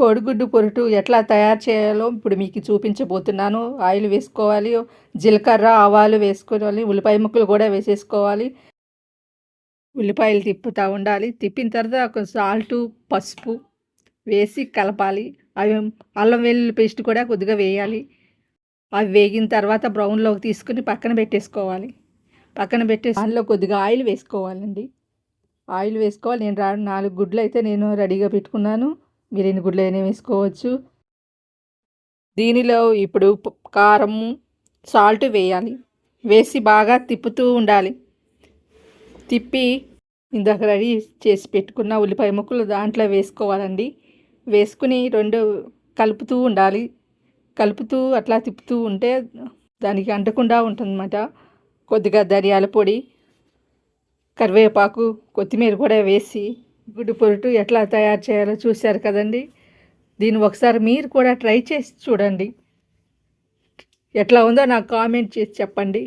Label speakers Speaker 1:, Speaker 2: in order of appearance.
Speaker 1: కోడిగుడ్డు పొరుటు ఎట్లా తయారు చేయాలో ఇప్పుడు మీకు చూపించబోతున్నాను. ఆయిల్ వేసుకోవాలి జీలకర్ర ఆవాలు వేసుకోవాలి ఉల్లిపాయ ముక్కలు కూడా వేసేసుకోవాలి. ఉల్లిపాయలు తిప్పుతూ ఉండాలి. తిప్పిన తర్వాత ఒక సాల్టు పసుపు వేసి కలపాలి. అవి అల్లం వెల్లుల్లి పేస్ట్ కూడా కొద్దిగా వేయాలి. అవి వేగిన తర్వాత బ్రౌన్లోకి తీసుకుని పక్కన పెట్టేసుకోవాలి. పక్కన పెట్టేసి దానిలో కొద్దిగా ఆయిల్ వేసుకోవాలండి. ఆయిల్ వేసుకోవాలి. నేను రా నాలుగు గుడ్లు అయితే నేను రెడీగా పెట్టుకున్నాను. మీరు ఎన్ని గుడ్లు అయినా వేసుకోవచ్చు. దీనిలో ఇప్పుడు కారం సాల్ట్ వేయాలి. వేసి బాగా తిప్పుతూ ఉండాలి. తిప్పి ఇందాక రెడీ చేసి పెట్టుకున్న ఉల్లిపాయ ముక్కలు దాంట్లో వేసుకోవాలండి. వేసుకుని రెండు కలుపుతూ ఉండాలి. కలుపుతూ అట్లా తిప్పుతూ ఉంటే దానికి అంటకుండా ఉంటుందన్నమాట. కొద్దిగా ధనియాల పొడి కరివేపాకు కొత్తిమీర కూడా వేసి గుడ్డు పొరుటు ఎట్లా తయారు చేయాలో చూశారు కదండి. దీన్ని ఒకసారి మీరు కూడా ట్రై చేసి చూడండి. ఎట్లా ఉందో నాకు కామెంట్ చేసి చెప్పండి.